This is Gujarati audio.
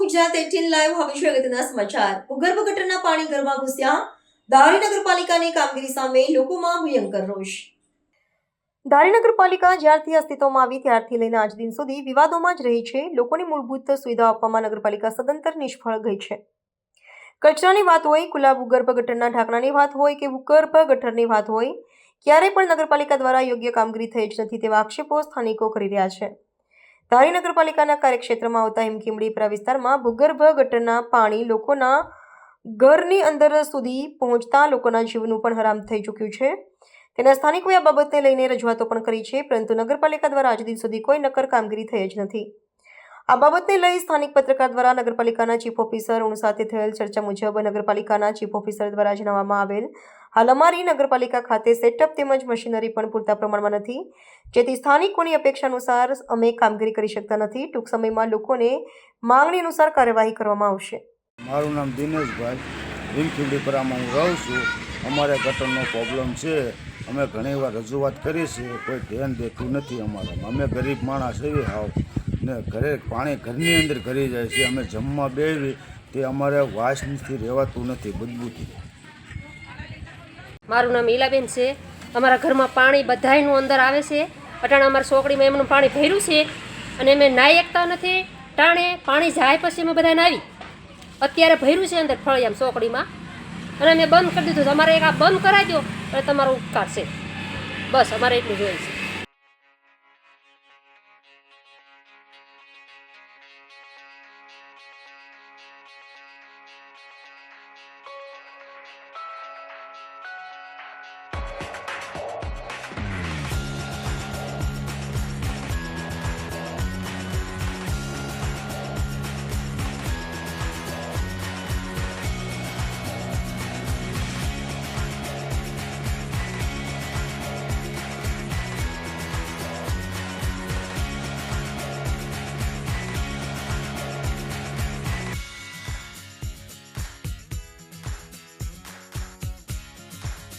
ગુજરાત એટીન લાઈવ હવે છે સમાચાર. ભૂગર્ભ ગટરના પાણી ઘરમાં ઘૂસ્યા. ધારી નગરપાલિકાની કામગીરી સામે લોકોમાં ભયંકર રોષ. ધારી નગરપાલિકા જ્યારથી અસ્તિત્વમાં આવી, ત્યારથી લઈને આજ દિન સુધી વિવાદોમાં જ રહી છે. લોકોની મૂળભૂત સુવિધાઓ આપવામાં નગરપાલિકા સદંતર નિષ્ફળ ગઈ છે. કચરાની વાત હોય, ખુલ્લા ભૂગર્ભ ગટરના ઢાંકણાની વાત હોય કે ભૂગર્ભ ગટરની વાત હોય, ક્યારેય પણ નગરપાલિકા દ્વારા યોગ્ય કામગીરી થઈ જ નથી તેવા આક્ષેપો સ્થાનિકો કરી રહ્યા છે. ધારી નગરપાલિકાના કાર્યક્ષેત્રમાં આવતા હિમખીમડીપરા વિસ્તારમાં ભૂગર્ભ ગટરના પાણી લોકોના ઘરની અંદર સુધી પહોંચતા લોકોના જીવનું પણ હરામ થઈ ચૂક્યું છે. તેના સ્થાનિકોએ આ બાબતને લઈને રજૂઆતો પણ કરી છે, પરંતુ નગરપાલિકા દ્વારા આજ દિન સુધી કોઈ નક્કર કામગીરી થઈ જ નથી. આ બાબતને લઈ સ્થાનિક પત્રકાર દ્વારા નગરપાલિકાના ચીફ ઓફિસર સાથે થયેલ ચર્ચા મુજબ નગરપાલિકાના ચીફ ઓફિસર દ્વારા જણાવવામાં આવેલ હાલ અમારી નગરપાલિકા ખાતે સેટઅપ તેમજ મશીનરી પણ પૂરતા પ્રમાણમાં નથી. જેથી સ્થાનિકોની અપેક્ષા અનુસાર અમે કામગીરી કરી શકતા નથી. ટૂંક સમયમાં લોકોને માંગણી અનુસાર કાર્યવાહી કરવામાં આવશે. મારું નામ દિનેશભાઈ. ભીમખીડીપરામાં હું રહું છું. અમારે ગટરનો પ્રોબ્લેમ છે. અમે ઘણી વાર રજૂઆત કરી છે. કોઈ ધ્યાન દેતું નથી અમારામાં. અમે ગરીબ માણસ એવી આવ ને ઘરે પાણી ઘરની અંદર કરી જાય છે. અમે જમવા બેવી તે અમારે વાસથી રહેવાતું નથી બદબૂથી મારું નામ ઈલાબેન છે. અમારા ઘરમાં પાણી બધાયનું અંદર આવે છે. અટાણે અમારા સોકડીમાં એમનું પાણી ભર્યું છે અને અમે નાહી એકતા નથી. ટાણે પાણી જાય પછી અમે બધા નાવી અત્યારે ભર્યું છે અંદર ફળિયામ સોકડીમાં અને અમે બંધ કરી દીધું તમારે એક આ બંધ કરાવી દો અને તમારો ઉપકાર છે. બસ અમારે એટલું જોઈએ છે.